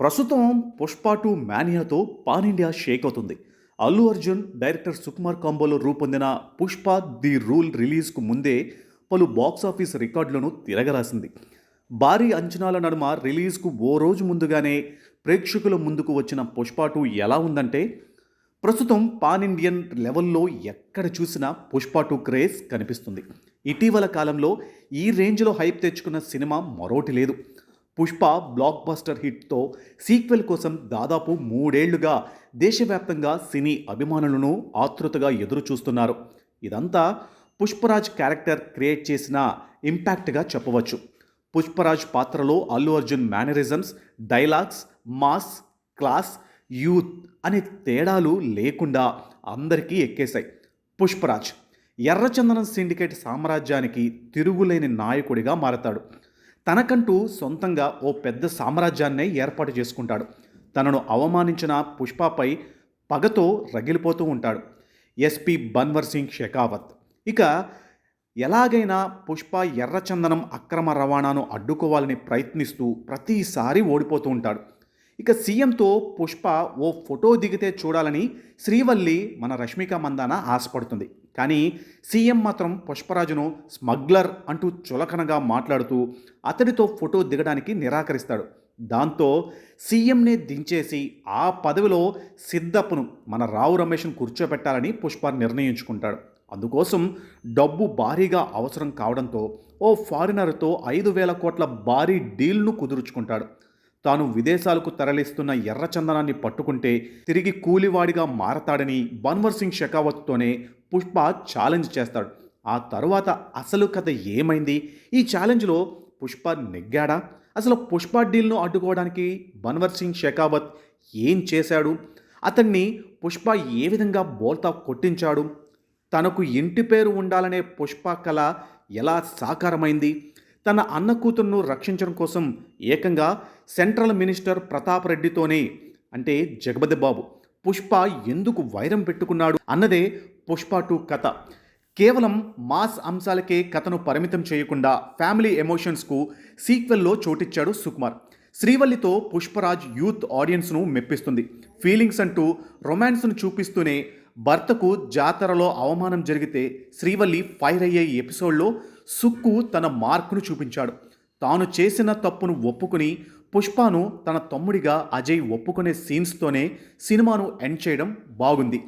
ప్రస్తుతం పుష్ప టూ మానియాతో pan India shake అవుతుంది. అల్లు అర్జున్ డైరెక్టర్ సుకుమార్ కాంబోలో రూపొందిన పుష్ప ది రూల్ రిలీజ్కు ముందే పలు బాక్స్ ఆఫీస్ రికార్డులను తిరగరాసింది. భారీ అంచనాల నడుమ రిలీజ్కు ఓ రోజు ముందుగానే ప్రేక్షకుల ముందుకు వచ్చిన పుష్ప టూ ఎలా ఉందంటే ప్రస్తుతం పాన్ ఇండియన్ లెవెల్లో ఎక్కడ చూసినా పుష్ప టూ క్రేజ్ కనిపిస్తుంది. ఇటీవల కాలంలో ఈ రేంజ్లో హైప్ తెచ్చుకున్న సినిమా మరోటి లేదు. పుష్ప బ్లాక్ బస్టర్ హిట్తో సీక్వెల్ కోసం దాదాపు మూడేళ్ళుగా దేశవ్యాప్తంగా సినీ అభిమానులను ఆతృతగా ఎదురు చూస్తున్నారు ఇదంతా పుష్పరాజ్ క్యారెక్టర్ క్రియేట్ చేసిన ఇంపాక్ట్గా చెప్పవచ్చు. పుష్పరాజ్ పాత్రలో Allu Arjun mannerisms dialogues mass class youth అనే తేడాలు లేకుండా అందరికీ ఎక్కేశాయి. పుష్పరాజ్ ఎర్రచందనం సిండికేట్ సామ్రాజ్యానికి తిరుగులేని నాయకుడిగా మారతాడు. తనకంటూ సొంతంగా ఓ పెద్ద సామ్రాజ్యాన్నే ఏర్పాటు చేసుకుంటాడు. తనను అవమానించిన పుష్పపై పగతో రగిలిపోతూ ఉంటాడు. ఎస్పి బన్వర్ సింగ్ షెకావత్. ఇక ఎలాగైనా పుష్ప ఎర్రచందనం అక్రమ రవాణాను అడ్డుకోవాలని ప్రయత్నిస్తూ ప్రతిసారి ఓడిపోతూ ఉంటాడు. ఇక సీఎంతో పుష్ప ఓ ఫోటో దిగితే చూడాలని శ్రీవల్లి మన రష్మిక మందాన ఆశపడుతుంది. కానీ సీఎం మాత్రం పుష్పరాజును స్మగ్లర్ అంటూ చులకనగా మాట్లాడుతూ అతడితో ఫోటో దిగడానికి నిరాకరిస్తాడు. దాంతో సీఎంనే దించేసి ఆ పదవిలో సిద్ధప్పును మన రావు రమేష్ను కూర్చోబెట్టాలని పుష్ప నిర్ణయించుకుంటాడు. అందుకోసం డబ్బు భారీగా అవసరం కావడంతో ఓ ఫారినర్తో ఐదు వేల కోట్ల భారీ డీల్ను కుదుర్చుకుంటాడు. తాను విదేశాలకు తరలిస్తున్న ఎర్రచందనాన్ని పట్టుకుంటే తిరిగి కూలివాడిగా మారతాడని బన్వర్ సింగ్ షెకావత్తోనే పుష్ప ఛాలెంజ్ చేస్తాడు. ఆ తరువాత అసలు కథ ఏమైంది? ఈ ఛాలెంజ్లో పుష్ప నెగ్గాడా? అసలు పుష్ప డీల్ను అడ్డుకోవడానికి బన్వర్ సింగ్ షెకావత్ ఏం చేశాడు? అతన్ని పుష్ప ఏ విధంగా బోల్తా కొట్టించాడు? తనకు ఇంటి పేరు ఉండాలనే పుష్ప కళ ఎలా సాకారమైంది? తన అన్న కూతురును రక్షించడం కోసం ఏకంగా సెంట్రల్ మినిస్టర్ ప్రతాప్ రెడ్డితోనే అంటే జగపతి బాబు పుష్ప ఎందుకు వైరం పెట్టుకున్నాడు అన్నదే పుష్ప టూ కథ. కేవలం మాస్ అంశాలకే కథను పరిమితం చేయకుండా ఫ్యామిలీ ఎమోషన్స్కు సీక్వెల్లో చోటిచ్చాడు సుకుమార్. శ్రీవల్లితో పుష్పరాజ్ యూత్ ఆడియన్స్ను మెప్పిస్తుంది. ఫీలింగ్స్ అంటూ రొమాన్స్ను చూపిస్తూనే భర్తకు జాతరలో అవమానం జరిగితే శ్రీవల్లి ఫైర్ అయ్యే ఎపిసోడ్లో సుక్కు తన మార్కును చూపించాడు. తాను చేసిన తప్పును ఒప్పుకుని పుష్పను తన తమ్ముడిగా అజయ్ ఒప్పుకునే సీన్స్తోనే సినిమాను ఎండ్ చేయడం బాగుంది.